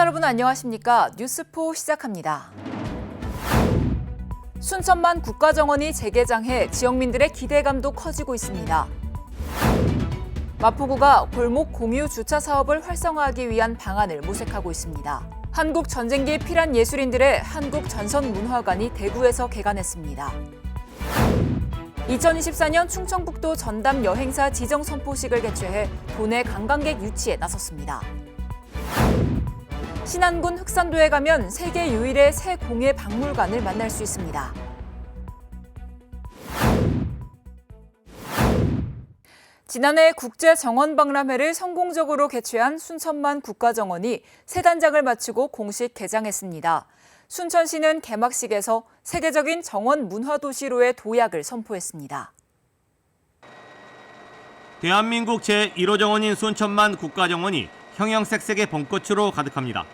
여러분 안녕하십니까? 뉴스포 시작합니다. 순천만 국가정원이 재개장해 지역민들의 기대감도 커지고 있습니다. 마포구가 골목 공유 주차 사업을 활성화하기 위한 방안을 모색하고 있습니다. 한국 전쟁기에 필한 예술인들의 한국 전선 문화관이 대구에서 개관했습니다. 2024년 충청북도 전담 여행사 지정 선포식을 개최해 도내 관광객 유치에 나섰습니다. 신안군 흑산도에 가면 세계 유일의 새 공예 박물관을 만날 수 있습니다. 지난해 국제 정원 박람회를 성공적으로 개최한 순천만 국가정원이 새 단장을 마치고 공식 개장했습니다. 순천시는 개막식에서 세계적인 정원 문화 도시로의 도약을 선포했습니다. 대한민국 제1호 정원인 순천만 국가정원이 형형색색의 봄꽃으로 가득합니다.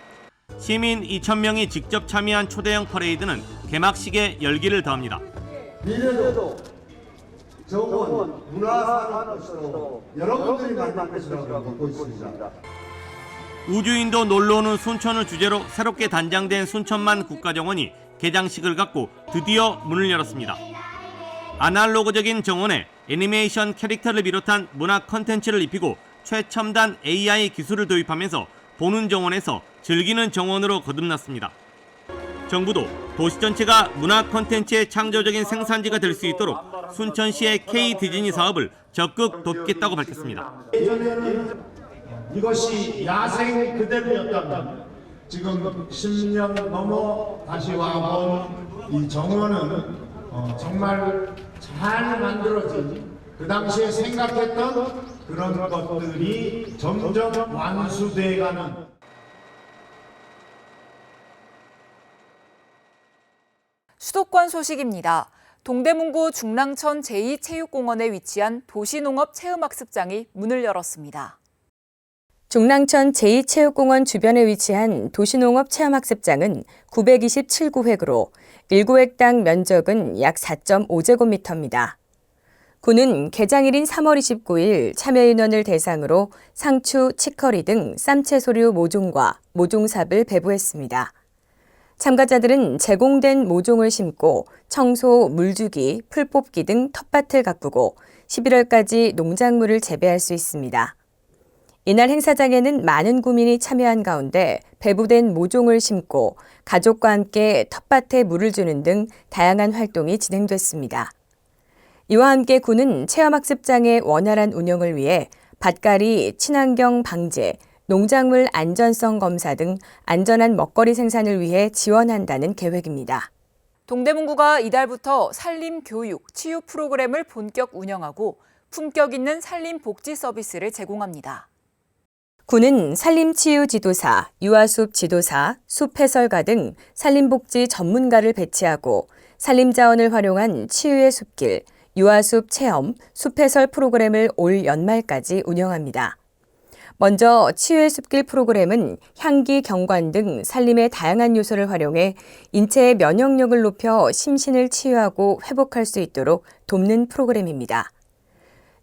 시민 2,000명이 직접 참여한 초대형 퍼레이드는 개막식에 열기를 더합니다. 미래도 정원 문화산업으로 여러분들이 만날 것이라고 믿고 있습니다. 우주인도 놀러오는 순천을 주제로 새롭게 단장된 순천만 국가정원이 개장식을 갖고 드디어 문을 열었습니다. 아날로그적인 정원에 애니메이션 캐릭터를 비롯한 문화 컨텐츠를 입히고 최첨단 AI 기술을 도입하면서 보는 정원에서 즐기는 정원으로 거듭났습니다. 정부도 도시 전체가 문화 콘텐츠의 창조적인 생산지가 될 수 있도록 순천시의 K 디즈니 사업을 적극 돕겠다고 밝혔습니다. 예전에는 이것이 야생 그대로였다면 지금 10년 넘어 다시 와본 이 정원은 어, 정말 잘 만들어진 그 당시에 생각했던 그런 것들이 점점 완수돼가는 수도권 소식입니다. 동대문구 중랑천 제2체육공원에 위치한 도시농업 체험학습장이 문을 열었습니다. 중랑천 제2체육공원 주변에 위치한 도시농업 체험학습장은 927구획으로 1구획당 면적은 약 4.5제곱미터입니다. 구는 개장일인 3월 29일 참여 인원을 대상으로 상추, 치커리 등 쌈채소류 모종과 모종삽을 배부했습니다. 참가자들은 제공된 모종을 심고 청소, 물주기, 풀 뽑기 등 텃밭을 가꾸고 11월까지 농작물을 재배할 수 있습니다. 이날 행사장에는 많은 구민이 참여한 가운데 배부된 모종을 심고 가족과 함께 텃밭에 물을 주는 등 다양한 활동이 진행됐습니다. 이와 함께 군은 체험학습장의 원활한 운영을 위해 밭갈이, 친환경 방제, 농작물 안전성 검사 등 안전한 먹거리 생산을 위해 지원한다는 계획입니다. 동대문구가 이달부터 산림 교육, 치유 프로그램을 본격 운영하고 품격 있는 산림 복지 서비스를 제공합니다. 군은 산림치유 지도사, 유아숲 지도사, 숲 해설가 등 산림복지 전문가를 배치하고 산림자원을 활용한 치유의 숲길, 유아숲 체험, 숲 해설 프로그램을 올 연말까지 운영합니다. 먼저 치유의 숲길 프로그램은 향기, 경관 등 산림의 다양한 요소를 활용해 인체의 면역력을 높여 심신을 치유하고 회복할 수 있도록 돕는 프로그램입니다.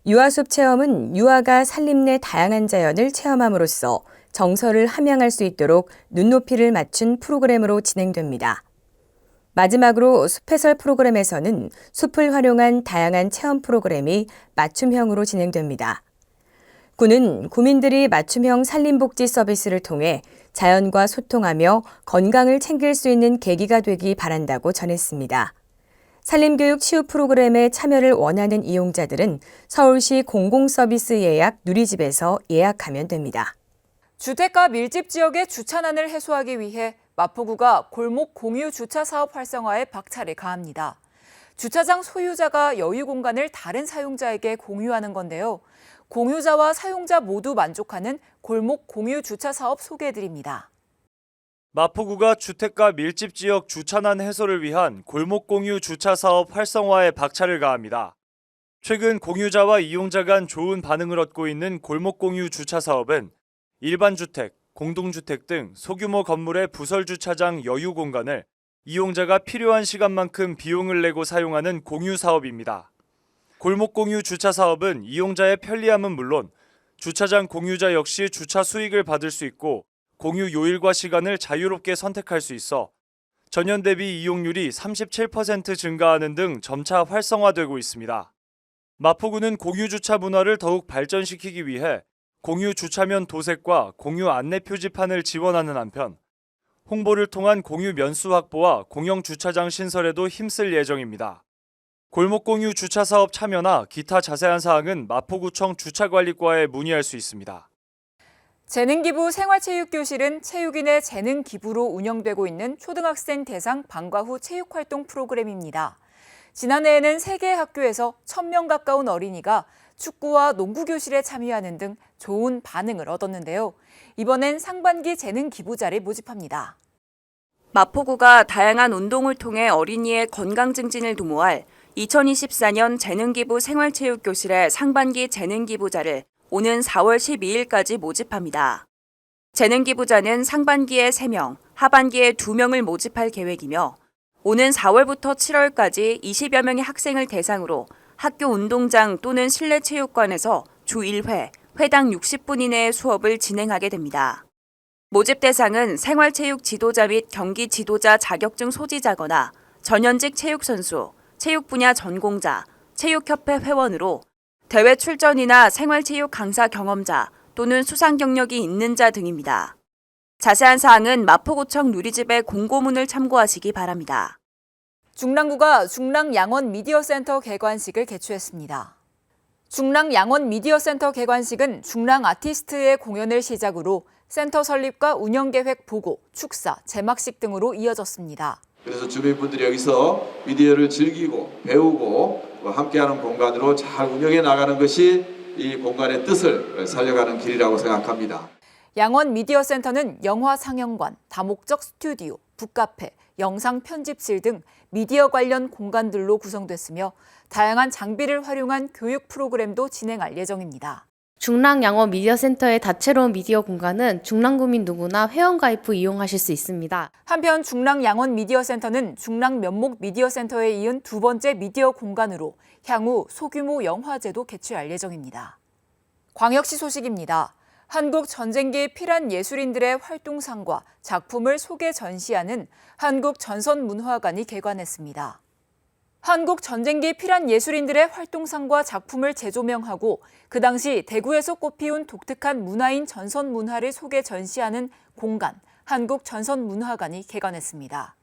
유아숲 체험은 유아가 산림 내 다양한 자연을 체험함으로써 정서를 함양할 수 있도록 눈높이를 맞춘 프로그램으로 진행됩니다. 마지막으로 숲해설 프로그램에서는 숲을 활용한 다양한 체험 프로그램이 맞춤형으로 진행됩니다. 군은 구민들이 맞춤형 산림복지 서비스를 통해 자연과 소통하며 건강을 챙길 수 있는 계기가 되기 바란다고 전했습니다. 산림교육 치유 프로그램에 참여를 원하는 이용자들은 서울시 공공서비스 예약 누리집에서 예약하면 됩니다. 주택가 밀집 지역의 주차난을 해소하기 위해 마포구가 골목 공유 주차 사업 활성화에 박차를 가합니다. 주차장 소유자가 여유 공간을 다른 사용자에게 공유하는 건데요. 공유자와 사용자 모두 만족하는 골목 공유 주차 사업 소개해드립니다. 마포구가 주택가 밀집 지역 주차난 해소를 위한 골목 공유 주차 사업 활성화에 박차를 가합니다. 최근 공유자와 이용자 간 좋은 반응을 얻고 있는 골목 공유 주차 사업은 일반 주택, 공동주택 등 소규모 건물의 부설 주차장 여유 공간을 이용자가 필요한 시간만큼 비용을 내고 사용하는 공유 사업입니다. 골목 공유 주차 사업은 이용자의 편리함은 물론 주차장 공유자 역시 주차 수익을 받을 수 있고 공유 요일과 시간을 자유롭게 선택할 수 있어 전년 대비 이용률이 37% 증가하는 등 점차 활성화되고 있습니다. 마포구는 공유 주차 문화를 더욱 발전시키기 위해 공유 주차면 도색과 공유 안내 표지판을 지원하는 한편 홍보를 통한 공유 면수 확보와 공영 주차장 신설에도 힘쓸 예정입니다. 골목 공유 주차 사업 참여나 기타 자세한 사항은 마포구청 주차관리과에 문의할 수 있습니다. 재능기부 생활체육교실은 체육인의 재능 기부로 운영되고 있는 초등학생 대상 방과 후 체육활동 프로그램입니다. 지난해에는 세개 학교에서 1000명 가까운 어린이가 축구와 농구 교실에 참여하는 등 좋은 반응을 얻었는데요. 이번엔 상반기 재능 기부자를 모집합니다. 마포구가 다양한 운동을 통해 어린이의 건강 증진을 도모할 2024년 재능기부 생활체육교실의 상반기 재능기부자를 오는 4월 12일까지 모집합니다. 재능기부자는 상반기에 3명, 하반기에 2명을 모집할 계획이며 오는 4월부터 7월까지 20여 명의 학생을 대상으로 학교 운동장 또는 실내 체육관에서 주 1회, 회당 60분 이내의 수업을 진행하게 됩니다. 모집 대상은 생활체육 지도자 및 경기 지도자 자격증 소지자거나 전현직 체육선수, 체육 분야 전공자, 체육협회 회원으로 대회 출전이나 생활체육 강사 경험자 또는 수상 경력이 있는 자 등입니다. 자세한 사항은 마포구청 누리집의 공고문을 참고하시기 바랍니다. 중랑구가 중랑 양원 미디어센터 개관식을 개최했습니다. 중랑 양원 미디어센터 개관식은 중랑 아티스트의 공연을 시작으로 센터 설립과 운영 계획 보고, 축사, 제막식 등으로 이어졌습니다. 그래서 주민 분들이 여기서 미디어를 즐기고 배우고 뭐 함께하는 공간으로 잘 운영해 나가는 것이 이 공간의 뜻을 살려가는 길이라고 생각합니다. 양원 미디어 센터는 영화 상영관, 다목적 스튜디오, 북카페, 영상 편집실 등 미디어 관련 공간들로 구성됐으며 다양한 장비를 활용한 교육 프로그램도 진행할 예정입니다. 중랑 양원 미디어센터의 다채로운 미디어 공간은 중랑구민 누구나 회원가입 후 이용하실 수 있습니다. 한편 중랑 양원 미디어센터는 중랑 면목 미디어센터에 이은 두 번째 미디어 공간으로 향후 소규모 영화제도 개최할 예정입니다. 광역시 소식입니다. 한국 전쟁기 피란 예술인들의 활동상과 작품을 소개 전시하는 한국 전선문화관이 개관했습니다. 한국 전쟁기 피란 예술인들의 활동상과 작품을 재조명하고 그 당시 대구에서 꽃피운 독특한 문화인 전선 문화를 소개 전시하는 공간 한국 전선 문화관이 개관했습니다.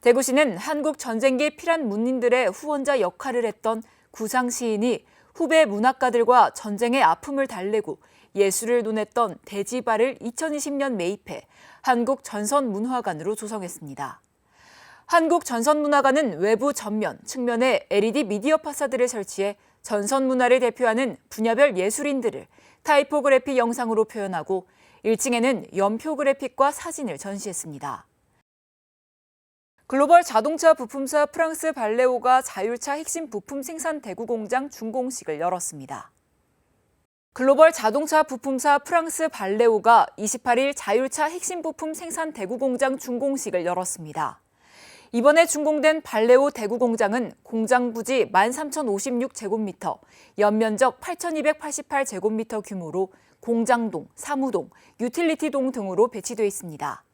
대구시는 한국 전쟁기 피란 문인들의 후원자 역할을 했던 구상 시인이 후배 문학가들과 전쟁의 아픔을 달래고 예술을 논했던 대지발을 2020년 매입해 한국 전선 문화관으로 조성했습니다. 한국 전선문화관은 외부 전면, 측면에 LED 미디어 파사드를 설치해 전선 문화를 대표하는 분야별 예술인들을 타이포그래피 영상으로 표현하고 1층에는 연표 그래픽과 사진을 전시했습니다. 글로벌 자동차 부품사 프랑스 발레오가 자율차 핵심 부품 생산 대구 공장 준공식을 열었습니다. 글로벌 자동차 부품사 프랑스 발레오가 28일 자율차 핵심 부품 생산 대구 공장 준공식을 열었습니다. 이번에 준공된 발레오 대구 공장은 공장 부지 13,056제곱미터, 연면적 8,288제곱미터 규모로 공장동, 사무동, 유틸리티동 등으로 배치돼 있습니다.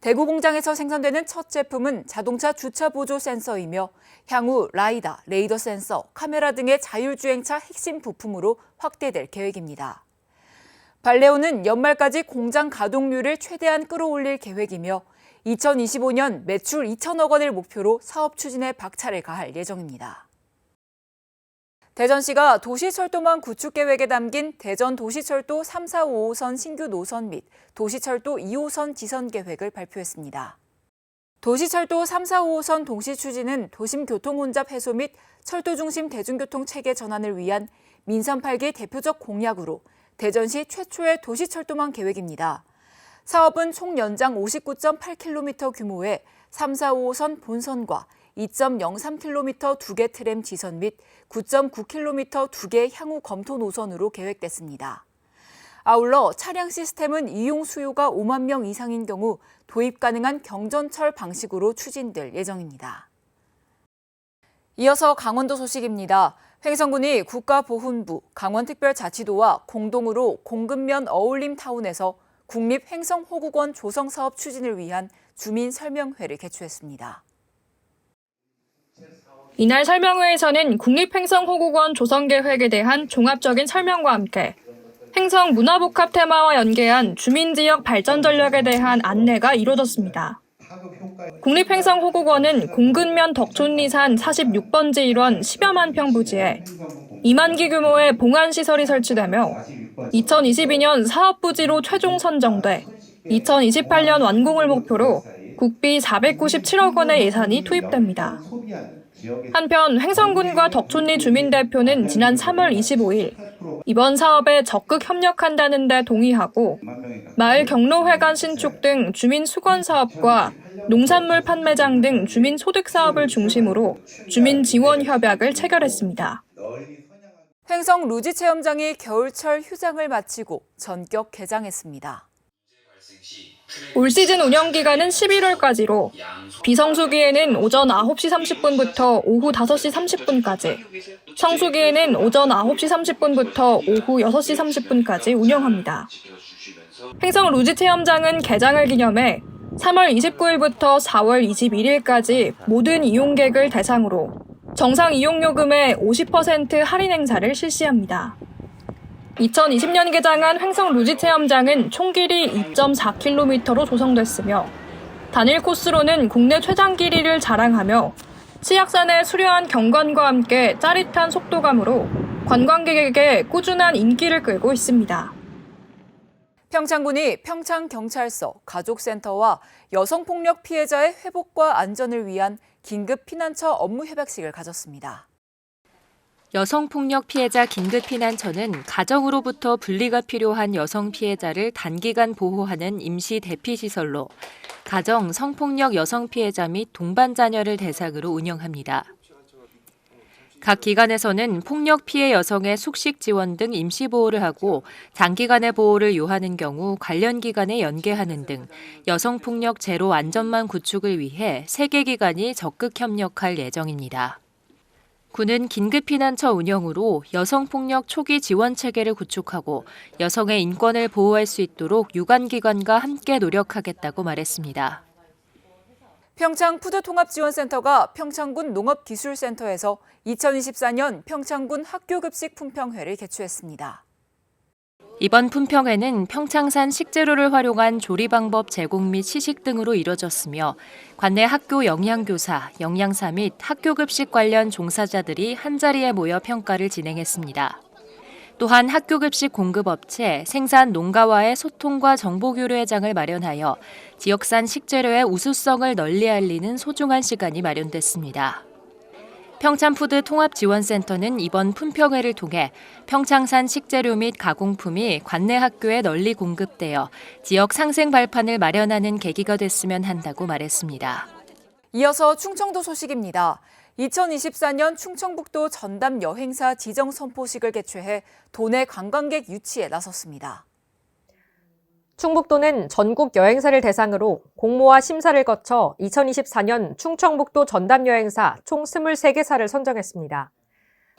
대구 공장에서 생산되는 첫 제품은 자동차 주차 보조 센서이며 향후 라이다, 레이더 센서, 카메라 등의 자율주행차 핵심 부품으로 확대될 계획입니다. 발레오는 연말까지 공장 가동률을 최대한 끌어올릴 계획이며 2025년 매출 2천억 원을 목표로 사업 추진에 박차를 가할 예정입니다. 대전시가 도시철도망 구축 계획에 담긴 대전 도시철도 3, 4, 5호선 신규 노선 및 도시철도 2호선 지선 계획을 발표했습니다. 도시철도 3, 4, 5호선 동시 추진은 도심 교통 혼잡 해소 및 철도 중심 대중교통 체계 전환을 위한 민선 8기 대표적 공약으로 대전시 최초의 도시철도망 계획입니다. 사업은 총 연장 59.8km 규모의 3, 4, 5호선 본선과 2.03km 두 개 트램 지선 및 9.9km 두 개 향후 검토 노선으로 계획됐습니다. 아울러 차량 시스템은 이용 수요가 5만 명 이상인 경우 도입 가능한 경전철 방식으로 추진될 예정입니다. 이어서 강원도 소식입니다. 횡성군이 국가보훈부, 강원특별자치도와 공동으로 공급면 어울림타운에서 국립행성호국원 조성사업 추진을 위한 주민설명회를 개최했습니다. 이날 설명회에서는 국립행성호국원 조성계획에 대한 종합적인 설명과 함께 행성 문화복합 테마와 연계한 주민지역 발전 전략에 대한 안내가 이루어졌습니다. 국립행성호국원은 공근면 덕촌리산 46번지 일원 10여만 평 부지에 2만 기 규모의 봉안시설이 설치되며 2022년 사업부지로 최종 선정돼 2028년 완공을 목표로 국비 497억 원의 예산이 투입됩니다. 한편 횡성군과 덕촌리 주민대표는 지난 3월 25일 이번 사업에 적극 협력한다는 데 동의하고 마을 경로회관 신축 등 주민 수건 사업과 농산물 판매장 등 주민 소득 사업을 중심으로 주민 지원 협약을 체결했습니다. 횡성 루지 체험장이 겨울철 휴장을 마치고 전격 개장했습니다. 올 시즌 운영 기간은 11월까지로 비성수기에는 오전 9시 30분부터 오후 5시 30분까지, 성수기에는 오전 9시 30분부터 오후 6시 30분까지 운영합니다. 횡성 루지 체험장은 개장을 기념해 3월 29일부터 4월 21일까지 모든 이용객을 대상으로 정상 이용요금의 50% 할인 행사를 실시합니다. 2020년 개장한 횡성 루지 체험장은 총 길이 2.4km로 조성됐으며 단일 코스로는 국내 최장 길이를 자랑하며 치악산의 수려한 경관과 함께 짜릿한 속도감으로 관광객에게 꾸준한 인기를 끌고 있습니다. 평창군이 평창경찰서, 가족센터와 여성폭력 피해자의 회복과 안전을 위한 긴급 피난처 업무 협약식을 가졌습니다. 여성폭력 피해자 긴급피난처는 가정으로부터 분리가 필요한 여성 피해자를 단기간 보호하는 임시 대피시설로 가정, 성폭력 여성 피해자 및 동반 자녀를 대상으로 운영합니다. 각 기관에서는 폭력 피해 여성의 숙식 지원 등 임시 보호를 하고 장기간의 보호를 요하는 경우 관련 기관에 연계하는 등 여성 폭력 제로 안전망 구축을 위해 세개 기관이 적극 협력할 예정입니다. 군은 긴급피난처 운영으로 여성폭력 초기 지원 체계를 구축하고 여성의 인권을 보호할 수 있도록 유관기관과 함께 노력하겠다고 말했습니다. 평창 푸드통합지원센터가 평창군 농업기술센터에서 2024년 평창군 학교급식 품평회를 개최했습니다. 이번 품평회는 평창산 식재료를 활용한 조리 방법 제공 및 시식 등으로 이뤄졌으며 관내 학교 영양교사, 영양사 및 학교급식 관련 종사자들이 한자리에 모여 평가를 진행했습니다. 또한 학교급식 공급업체, 생산 농가와의 소통과 정보교류 회 장을 마련하여 지역산 식재료의 우수성을 널리 알리는 소중한 시간이 마련됐습니다. 평창푸드 통합지원센터는 이번 품평회를 통해 평창산 식재료 및 가공품이 관내 학교에 널리 공급되어 지역 상생 발판을 마련하는 계기가 됐으면 한다고 말했습니다. 이어서 충청도 소식입니다. 2024년 충청북도 전담 여행사 지정 선포식을 개최해 도내 관광객 유치에 나섰습니다. 충북도는 전국 여행사를 대상으로 공모와 심사를 거쳐 2024년 충청북도 전담 여행사 총 23개사를 선정했습니다.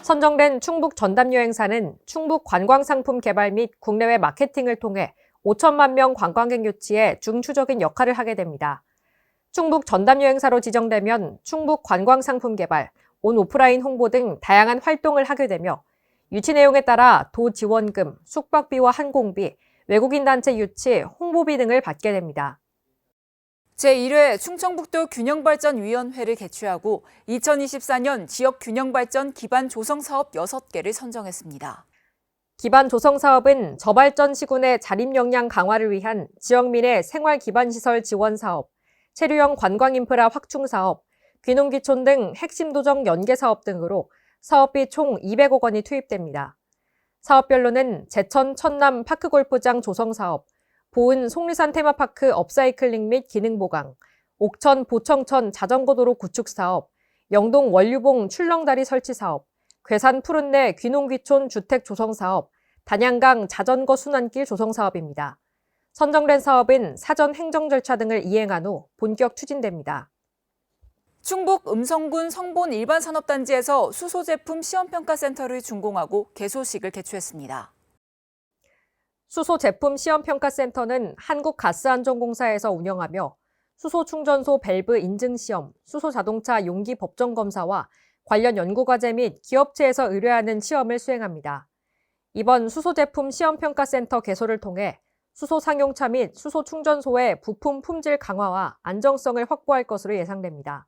선정된 충북 전담 여행사는 충북 관광 상품 개발 및 국내외 마케팅을 통해 5천만 명 관광객 유치에 중추적인 역할을 하게 됩니다. 충북 전담 여행사로 지정되면 충북 관광 상품 개발, 온 오프라인 홍보 등 다양한 활동을 하게 되며 유치 내용에 따라 도 지원금, 숙박비와 항공비, 외국인 단체 유치, 홍보비 등을 받게 됩니다. 제1회 충청북도 균형발전위원회를 개최하고 2024년 지역 균형발전 기반 조성 사업 6개를 선정했습니다. 기반 조성 사업은 저발전 시군의 자립 역량 강화를 위한 지역민의 생활 기반 시설 지원 사업, 체류형 관광 인프라 확충 사업, 귀농귀촌 등 핵심 도정 연계 사업 등으로 사업비 총 200억 원이 투입됩니다. 사업별로는 제천 천남 파크골프장 조성 사업, 보은 속리산 테마파크 업사이클링 및 기능 보강, 옥천 보청천 자전거도로 구축 사업, 영동 원류봉 출렁다리 설치 사업, 괴산 푸른내 귀농귀촌 주택 조성 사업, 단양강 자전거 순환길 조성 사업입니다. 선정된 사업은 사전 행정 절차 등을 이행한 후 본격 추진됩니다. 충북 음성군 성본 일반산업단지에서 수소제품 시험평가센터를 준공하고 개소식을 개최했습니다. 수소 제품 시험평가센터는 한국가스안전공사에서 운영하며 수소 충전소 밸브 인증 시험, 수소 자동차 용기 법정 검사와 관련 연구과제 및 기업체에서 의뢰하는 시험을 수행합니다. 이번 수소 제품 시험평가센터 개소를 통해 수소 상용차 및 수소 충전소의 부품 품질 강화와 안정성을 확보할 것으로 예상됩니다.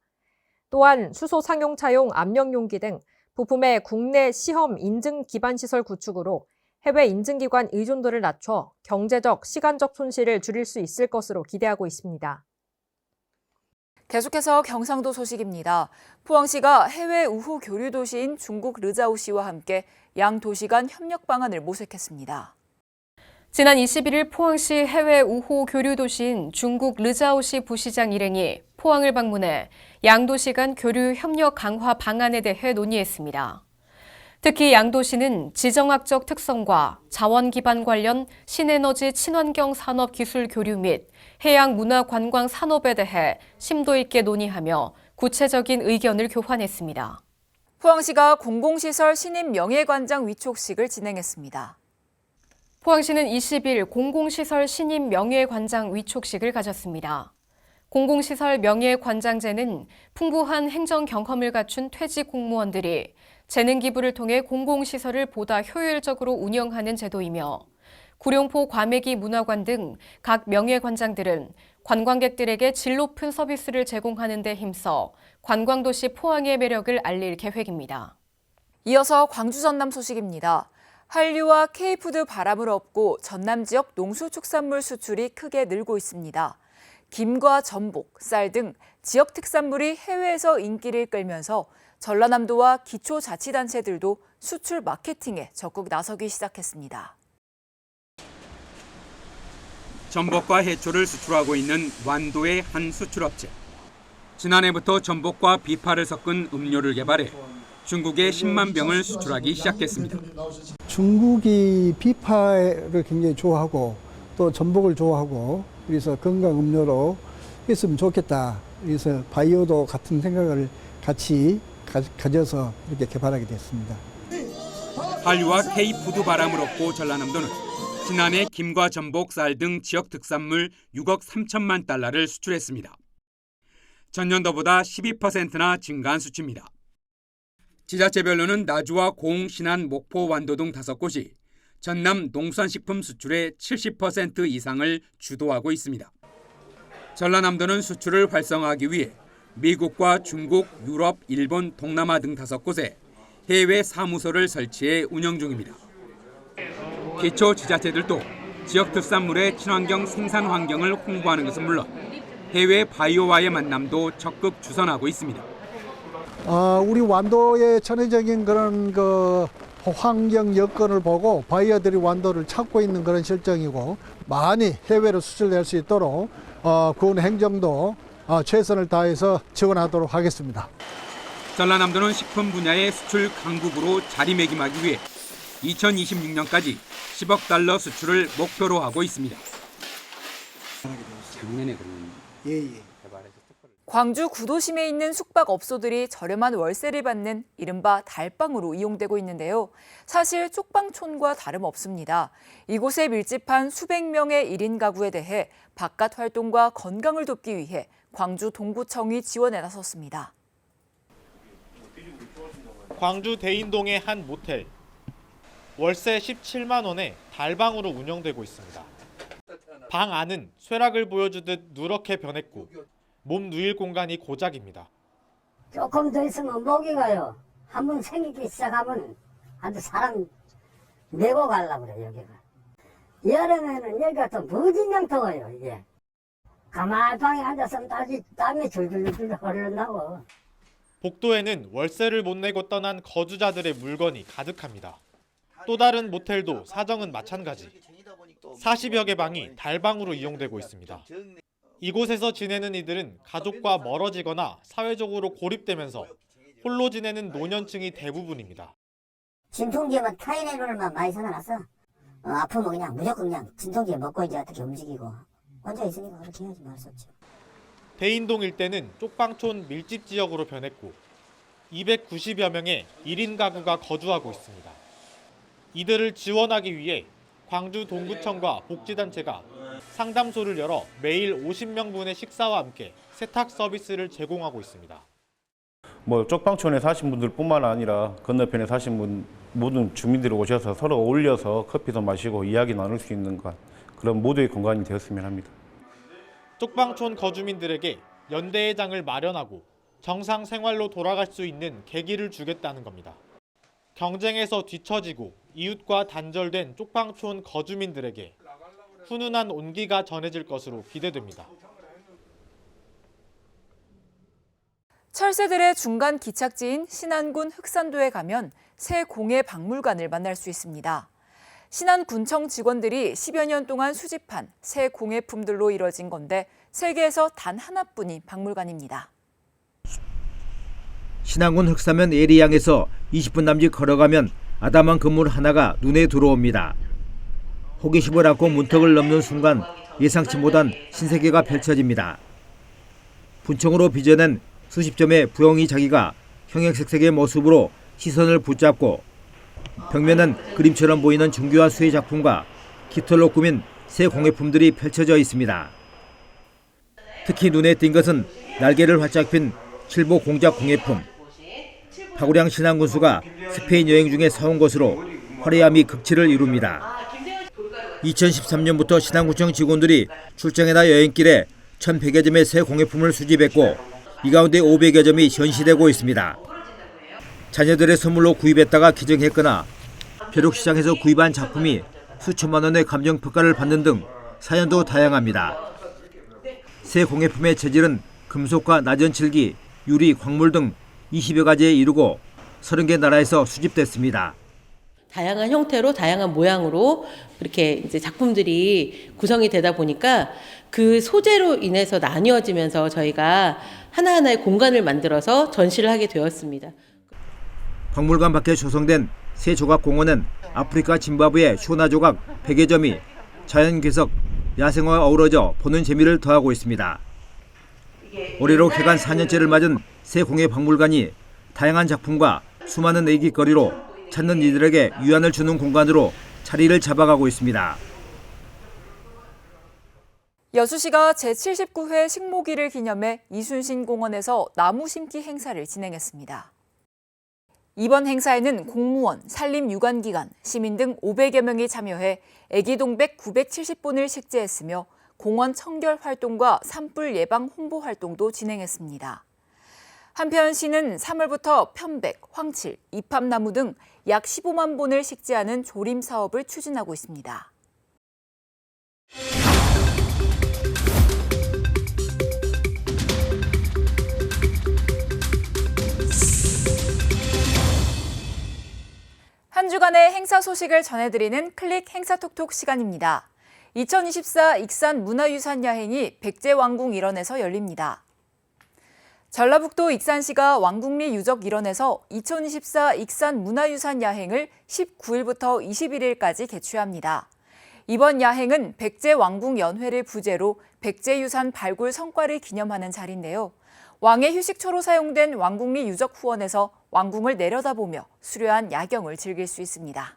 또한 수소 상용차용 압력 용기 등 부품의 국내 시험 인증 기반 시설 구축으로 해외 인증기관 의존도를 낮춰 경제적, 시간적 손실을 줄일 수 있을 것으로 기대하고 있습니다. 계속해서 경상도 소식입니다. 포항시가 해외 우호 교류 도시인 중국 르자오시와 함께 양 도시 간 협력 방안을 모색했습니다. 지난 21일 포항시 해외 우호 교류 도시인 중국 르자오시 부시장 일행이 포항을 방문해 양도시 간 교류 협력 강화 방안에 대해 논의했습니다. 특히 양도시는 지정학적 특성과 자원 기반 관련 신에너지 친환경 산업 기술 교류 및 해양 문화 관광 산업에 대해 심도 있게 논의하며 구체적인 의견을 교환했습니다. 포항시가 공공시설 신임 명예관장 위촉식을 진행했습니다. 포항시는 20일 공공시설 신임 명예관장 위촉식을 가졌습니다. 공공시설 명예관장제는 풍부한 행정 경험을 갖춘 퇴직 공무원들이 재능 기부를 통해 공공시설을 보다 효율적으로 운영하는 제도이며 구룡포 과메기 문화관 등 각 명예관장들은 관광객들에게 질 높은 서비스를 제공하는 데 힘써 관광도시 포항의 매력을 알릴 계획입니다. 이어서 광주 전남 소식입니다. 한류와 K푸드 바람을 업고 전남 지역 농수축산물 수출이 크게 늘고 있습니다. 김과 전복, 쌀 등 지역 특산물이 해외에서 인기를 끌면서 전라남도와 기초자치단체들도 수출 마케팅에 적극 나서기 시작했습니다. 전복과 해초를 수출하고 있는 완도의 한 수출업체. 지난해부터 전복과 비파를 섞은 음료를 개발해 중국에 10만 병을 수출하기 시작했습니다. 중국이 비파를 굉장히 좋아하고 또 전복을 좋아하고 그래서 건강 음료로 했으면 좋겠다. 그래서 바이오도 같은 생각을 같이 가, 가져서 이렇게 개발하게 됐습니다. 한류와 K푸드 바람을 얻고 전라남도는 지난해 김과 전복, 쌀 등 지역 특산물 6억 3천만 달러를 수출했습니다. 전년도보다 12%나 증가한 수치입니다. 지자체별로는 나주와 공, 신안, 목포, 완도 등 다섯 곳이 전남 농수산식품 수출의 70% 이상을 주도하고 있습니다. 전라남도는 수출을 활성화하기 위해 미국과 중국, 유럽, 일본, 동남아 등 다섯 곳에 해외 사무소를 설치해 운영 중입니다. 기초 지자체들도 지역 특산물의 친환경 생산 환경을 홍보하는 것은 물론 해외 바이오와의 만남도 적극 주선하고 있습니다. 어, 우리 완도의 전체적인 그런 그 환경 여건을 보고 바이어들이 완도를 찾고 있는 그런 실정이고 많이 해외로 수출될 수 있도록 어, 군 행정도 어, 최선을 다해서 지원하도록 하겠습니다. 전라남도는 식품 분야의 수출 강국으로 자리매김하기 위해 2026년까지 10억 달러 수출을 목표로 하고 있습니다. 작년에 그러면 예, 예. 광주 구도심에 있는 숙박업소들이 저렴한 월세를 받는 이른바 달방으로 이용되고 있는데요. 사실 쪽방촌과 다름없습니다. 이곳에 밀집한 수백 명의 1인 가구에 대해 바깥 활동과 건강을 돕기 위해 광주 동구청이 지원에 나섰습니다. 광주 대인동의 한 모텔. 월세 17만 원에 달방으로 운영되고 있습니다. 방 안은 쇠락을 보여주듯 누렇게 변했고 몸 누일 공간이 고작입니다. 조금 더 있으면 목이 가요. 한번 생기기 시작하면 아주 사람 메고 갈라 그래 여기가. 여름에는 여기가 또 무진장 더워요 이게. 가만히 방에 앉아서 땀이, 땀이 줄줄줄 흐른다고. 복도에는 월세를 못 내고 떠난 거주자들의 물건이 가득합니다. 또 다른 모텔도 사정은 마찬가지. 40여 개 방이 달방으로 이용되고 있습니다. 이곳에서 지내는 이들은 가족과 멀어지거나 사회적으로 고립되면서 홀로 지내는 노년층이 대부분입니다. 진통제만 타이레놀만 많이 사놔놨어. 어, 아프면 그냥 무조건 그냥 진통제 먹고 이제 어떻게 움직이고 혼자 있으니까 그렇게 해야지 말수 없죠. 대인동 일대는 쪽방촌 밀집 지역으로 변했고 290여 명의 1인 가구가 거주하고 있습니다. 이들을 지원하기 위해 광주 동구청과 복지단체가 상담소를 열어 매일 50명분의 식사와 함께 세탁 서비스를 제공하고 있습니다. 뭐 쪽방촌에 사신 분들뿐만 아니라 건너편에 사신 분 모든 주민들이 오셔서 서로 어울려서 커피도 마시고 이야기 나눌 수 있는 것 그런 모두의 공간이 되었으면 합니다. 쪽방촌 거주민들에게 연대회장을 마련하고 정상 생활로 돌아갈 수 있는 계기를 주겠다는 겁니다. 경쟁에서 뒤처지고 이웃과 단절된 쪽방촌 거주민들에게 훈훈한 온기가 전해질 것으로 기대됩니다. 철새들의 중간 기착지인 신안군 흑산도에 가면 새 공예 박물관을 만날 수 있습니다. 신안군청 직원들이 10여 년 동안 수집한 새 공예품들로 이뤄진 건데 세계에서 단 하나뿐인 박물관입니다. 신안군 흑사면 예리양에서 20분 남짓 걸어가면 아담한 건물 하나가 눈에 들어옵니다. 호기심을 안고 문턱을 넘는 순간 예상치 못한 신세계가 펼쳐집니다. 분청으로 빚어낸 수십 점의 부엉이 자기가 형형색색의 모습으로 시선을 붙잡고 벽면은 그림처럼 보이는 정교한 수의 작품과 깃털로 꾸민 새 공예품들이 펼쳐져 있습니다. 특히 눈에 띈 것은 날개를 활짝 핀 칠보 공작 공예품. 파구량 신안군수가 스페인 여행 중에 사온 것으로 화려함이 극치를 이룹니다. 2013년부터 신안군청 직원들이 출장에나 여행길에 1,100여 점의 새 공예품을 수집했고 이 가운데 500여 점이 전시되고 있습니다. 자녀들의 선물로 구입했다가 기증했거나 벼룩시장에서 구입한 작품이 수천만 원의 감정 평가를 받는 등 사연도 다양합니다. 새 공예품의 재질은 금속과 나전칠기, 유리, 광물 등 20여 가지에 이르고 30개 나라에서 수집됐습니다. 다양한 형태로 다양한 모양으로 그렇게 이제 작품들이 구성이 되다 보니까 그 소재로 인해서 나뉘어지면서 저희가 하나하나의 공간을 만들어서 전시를 하게 되었습니다. 박물관 밖에 조성된 새 조각 공원은 아프리카 짐바브웨 쇼나 조각 100여 점이 자연 괴석, 야생화와 어우러져 보는 재미를 더하고 있습니다. 올해로 개관 4년째를 맞은 새 공예 박물관이 다양한 작품과 수많은 애기거리로 찾는 이들에게 위안을 주는 공간으로 자리를 잡아가고 있습니다. 여수시가 제79회 식모기를 기념해 이순신 공원에서 나무 심기 행사를 진행했습니다. 이번 행사에는 공무원, 산림유관기관, 시민 등 500여 명이 참여해 애기동백 970본을 식재했으며 공원 청결 활동과 산불 예방 홍보 활동도 진행했습니다. 한편 시는 3월부터 편백, 황칠, 이팝나무 등 약 15만 본을 식재하는 조림 사업을 추진하고 있습니다. 한 주간의 행사 소식을 전해드리는 클릭 행사톡톡 시간입니다. 2024 익산 문화유산 야행이 백제왕궁 일원에서 열립니다. 전라북도 익산시가 왕궁리 유적 일원에서 2024 익산 문화유산 야행을 19일부터 21일까지 개최합니다. 이번 야행은 백제 왕궁 연회를 부제로 백제 유산 발굴 성과를 기념하는 자리인데요. 왕의 휴식처로 사용된 왕궁리 유적 후원에서 왕궁을 내려다보며 수려한 야경을 즐길 수 있습니다.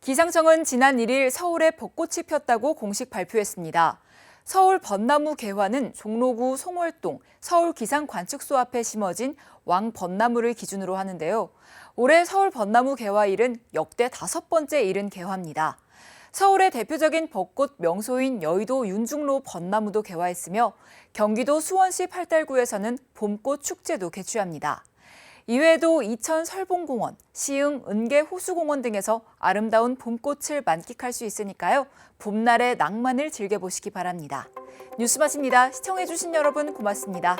기상청은 지난 1일 서울에 벚꽃이 폈다고 공식 발표했습니다. 서울 벚나무 개화는 종로구 송월동 서울 기상관측소 앞에 심어진 왕 벚나무를 기준으로 하는데요. 올해 서울 벚나무 개화일은 역대 다섯 번째 이른 개화입니다. 서울의 대표적인 벚꽃 명소인 여의도 윤중로 벚나무도 개화했으며 경기도 수원시 팔달구에서는 봄꽃 축제도 개최합니다. 이외에도 이천 설봉공원, 시흥 은계 호수공원 등에서 아름다운 봄꽃을 만끽할 수 있으니까요. 봄날의 낭만을 즐겨보시기 바랍니다. 뉴스 마칩니다. 시청해주신 여러분 고맙습니다.